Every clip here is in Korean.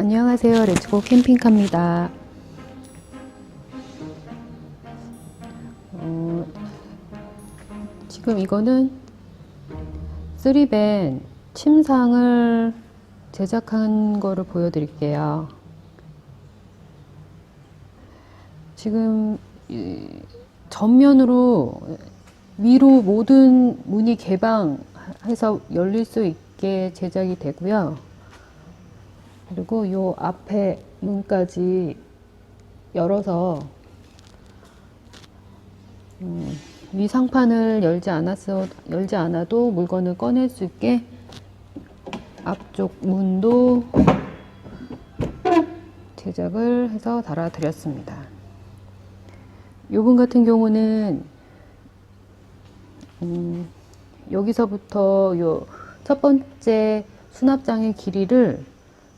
안녕하세요. 레츠고 캠핑카입니다. 어, 지금 이거는 3밴 침상을 제작한 거를 보여드릴게요. 지금 이 전면으로 위로 모든 문이 개방해서 열릴 수 있게 제작이 되고요. 그리고 요 앞에 문까지 열어서 음, 위 상판을 열지 않았어 열지 않아도 물건을 꺼낼 수 있게 앞쪽 문도 제작을 해서 달아드렸습니다. 요분 같은 경우는 음, 여기서부터 요 첫 번째 수납장의 길이를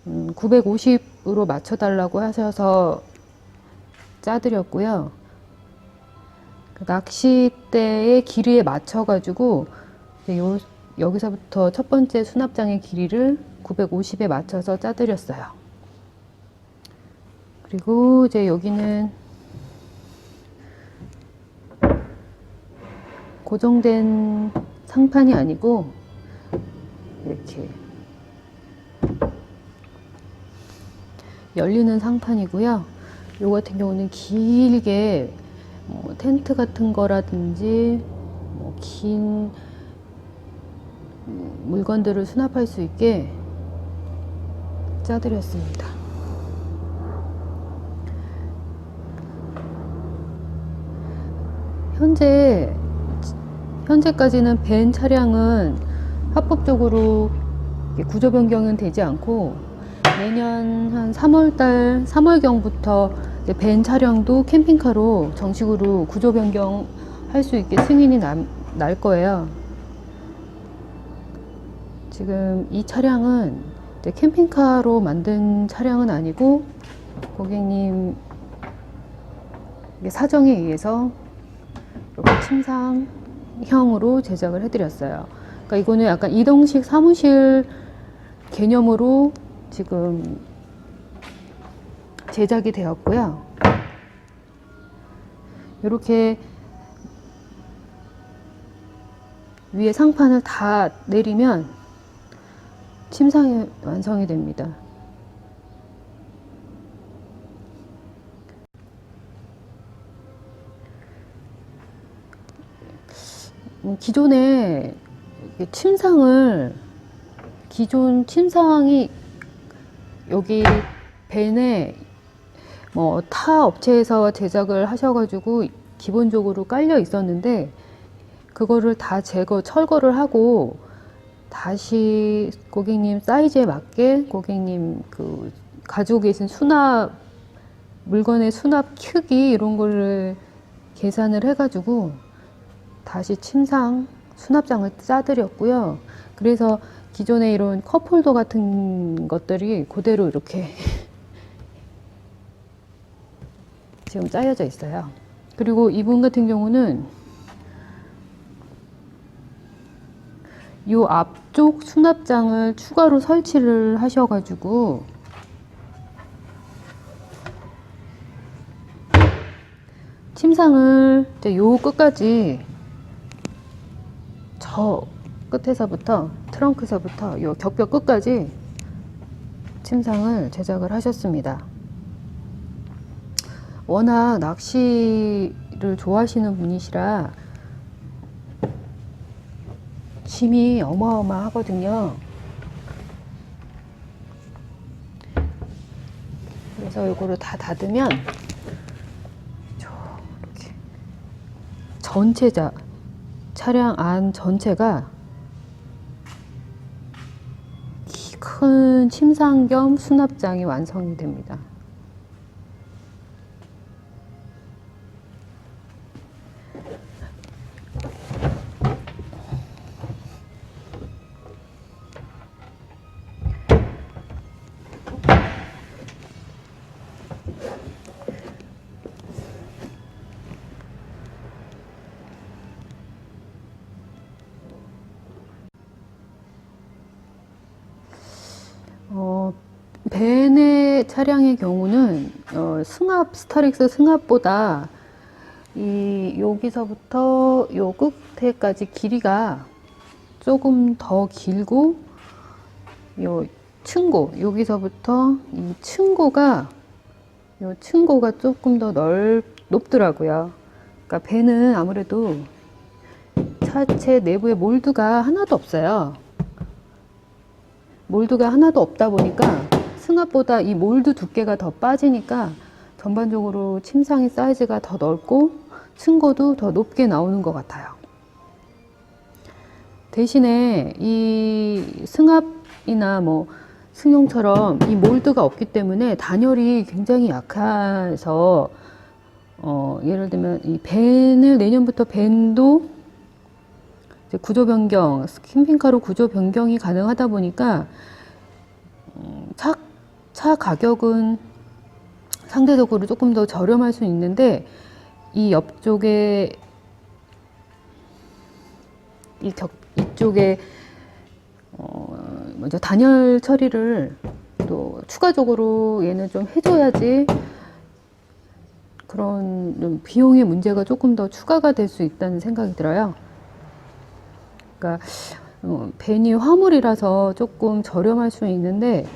음, 950으로 맞춰달라고 하셔서 짜드렸고요. 그 낚싯대의 길이에 맞춰가지고 요, 여기서부터 첫 번째 수납장의 길이를 950에 맞춰서 짜드렸어요. 그리고 이제 여기는 고정된 상판이 아니고 이렇게 열리는 상판이고요. 요 같은 경우는 길게 뭐 텐트 같은 거라든지 뭐 긴 물건들을 수납할 수 있게 짜드렸습니다. 현재 현재까지는 벤 차량은 합법적으로 구조 변경은 되지 않고 내년 한 3월달 3월경부터 벤 차량도 캠핑카로 정식으로 구조 변경 할 수 있게 승인이 남- 날 거예요. 지금 이 차량은 캠핑카로 만든 차량은 아니고 고객님 사정에 의해서 이렇게 침상형으로 제작을 해드렸어요. 그러니까 이거는 약간 이동식 사무실 개념으로 지금 제작이 되었고요. 이렇게 위에 상판을 다 내리면 침상이 완성이 됩니다. 음, 기존에 침상을 기존 침상이 여기 벤에 뭐 타 업체에서 제작을 하셔가지고 기본적으로 깔려 있었는데 그거를 다 제거 철거를 하고 다시 고객님 사이즈에 맞게 고객님 그 가지고 계신 수납 물건의 수납 크기 이런 거를 계산을 해가지고 다시 침상 수납장을 짜드렸고요. 그래서 기존에 이런 컵홀더 같은 것들이 그대로 이렇게 지금 짜여져 있어요. 그리고 이분 같은 경우는 이 앞쪽 수납장을 추가로 설치를 하셔가지고 침상을 이제 요 끝까지 저 끝에서부터 트렁크에서부터 요 격벽 끝까지 침상을 제작을 하셨습니다. 워낙 낚시를 좋아하시는 분이시라 짐이 어마어마하거든요. 그래서 이거를 다 닫으면 이렇게 전체자 차량 안 전체가 큰 침상 겸 수납장이 완성이 됩니다. 벤의 차량의 경우는 어, 승합 스타렉스 승합보다 이 여기서부터 요 끝에까지 길이가 조금 더 길고 요 층고 여기서부터 이 층고가 요 층고가 조금 더 넓, 높더라고요. 그러니까 배는 아무래도 차체 내부에 몰드가 하나도 없어요. 몰드가 하나도 없다 보니까 승합보다 이 몰드 두께가 더 빠지니까 전반적으로 침상의 사이즈가 더 넓고 층고도 더 높게 나오는 것 같아요. 대신에 이 승합이나 뭐 승용처럼 이 몰드가 없기 때문에 단열이 굉장히 약해서 어, 예를 들면 이 밴을 내년부터 이제 구조 변경, 캠핑카로 구조 변경이 가능하다 보니까 음, 차, 차 가격은 상대적으로 조금 더 저렴할 수 있는데 이 옆쪽에 이 격, 이쪽에 어, 먼저 단열 처리를 또 추가적으로 얘는 좀 해줘야지 그런 좀 비용의 문제가 조금 더 추가가 될 수 있다는 생각이 들어요. 그러니까 어, 벤이 화물이라서 조금 저렴할 수 있는데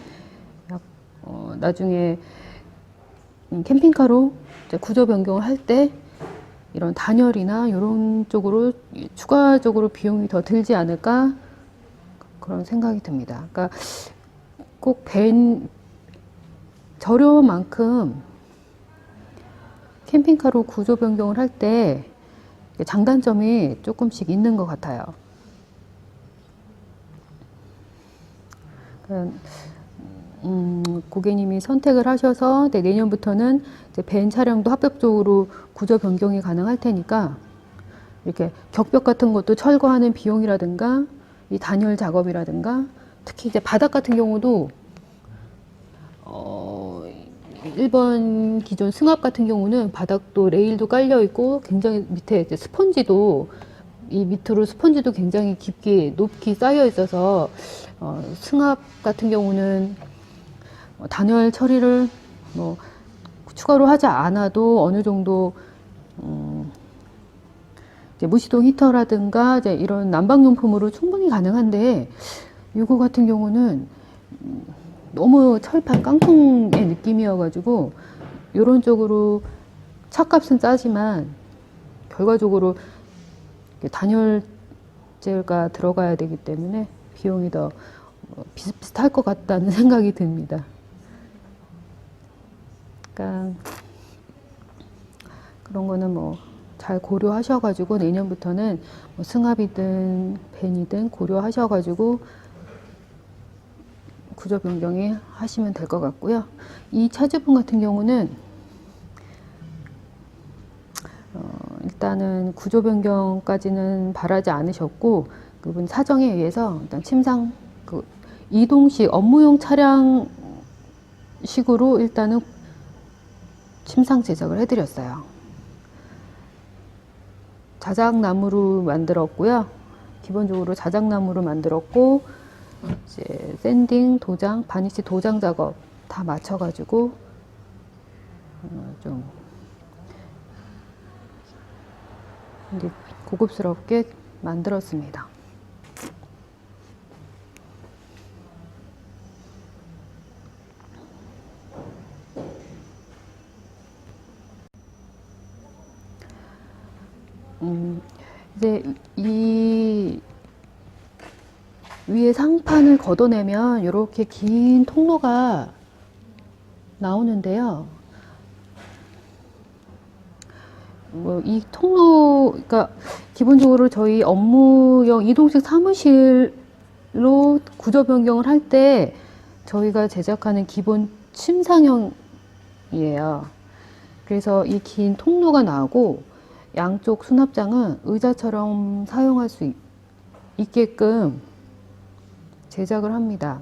나중에 음, 캠핑카로 구조 변경을 할 때 이런 단열이나 이런 쪽으로 추가적으로 비용이 더 들지 않을까 그런 생각이 듭니다. 그러니까 꼭 벤 저렴한 만큼 캠핑카로 구조 변경을 할 때 장단점이 조금씩 있는 것 같아요. 음, 고객님이 선택을 하셔서 네, 내년부터는 이제 벤 차량도 합법적으로 구조 변경이 가능할 테니까 이렇게 격벽 같은 것도 철거하는 비용이라든가 이 단열 작업이라든가 특히 이제 바닥 같은 경우도 어, 1번 기존 승합 같은 경우는 바닥도 레일도 깔려 있고 굉장히 밑에 이제 스펀지도 이 밑으로 스펀지도 굉장히 깊게 높이 쌓여 있어서 어, 승합 같은 경우는 어, 단열 처리를 뭐 추가로 하지 않아도 어느 정도 음, 무시동 히터라든가 이제 이런 난방용품으로 충분히 가능한데 이거 같은 경우는 음, 너무 철판 깡통의 느낌이어가지고 이런 쪽으로 차값은 싸지만 결과적으로 단열재가 들어가야 되기 때문에 비용이 더 어, 비슷비슷할 것 같다는 생각이 듭니다. 그러니까 그런 거는 뭐 잘 고려하셔가지고 내년부터는 뭐 승합이든 벤이든 고려하셔가지고 구조 변경이 하시면 될 것 같고요. 이 차주분 같은 경우는 어, 일단은 구조 변경까지는 바라지 않으셨고 그분 사정에 의해서 일단 침상 그 이동식 업무용 차량 식으로 일단은 침상 제작을 해드렸어요. 자작나무로 만들었고요. 기본적으로 자작나무로 만들었고 이제 샌딩, 도장, 바니시 도장 작업 다 맞춰가지고 어, 좀 고급스럽게 만들었습니다. 음, 이제 이 위에 상판을 걷어내면 이렇게 긴 통로가 나오는데요. 뭐이 통로, 그러니까 기본적으로 저희 업무용 이동식 사무실로 구조 변경을 할 때 저희가 제작하는 기본 침상형이에요. 그래서 이 긴 통로가 나오고 양쪽 수납장은 의자처럼 사용할 수 있, 있게끔 제작을 합니다.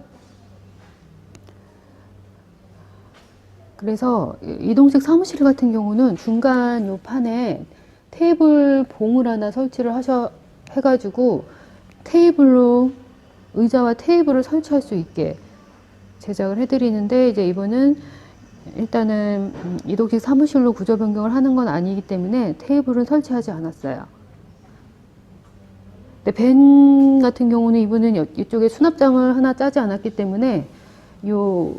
그래서 이동식 사무실 같은 경우는 중간 요 판에 테이블 봉을 하나 설치를 하셔 해가지고 테이블로 의자와 테이블을 설치할 수 있게 제작을 해드리는데 이제 이분은 일단은 음, 이동식 사무실로 구조 변경을 하는 건 아니기 때문에 테이블은 설치하지 않았어요. 근데 벤 같은 경우는 이분은 여- 이쪽에 수납장을 하나 짜지 않았기 때문에 요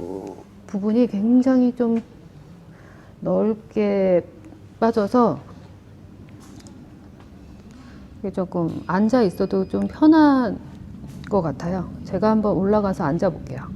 부분이 굉장히 좀 넓게 빠져서 조금 앉아 있어도 좀 편한 것 같아요. 제가 한번 올라가서 앉아 볼게요.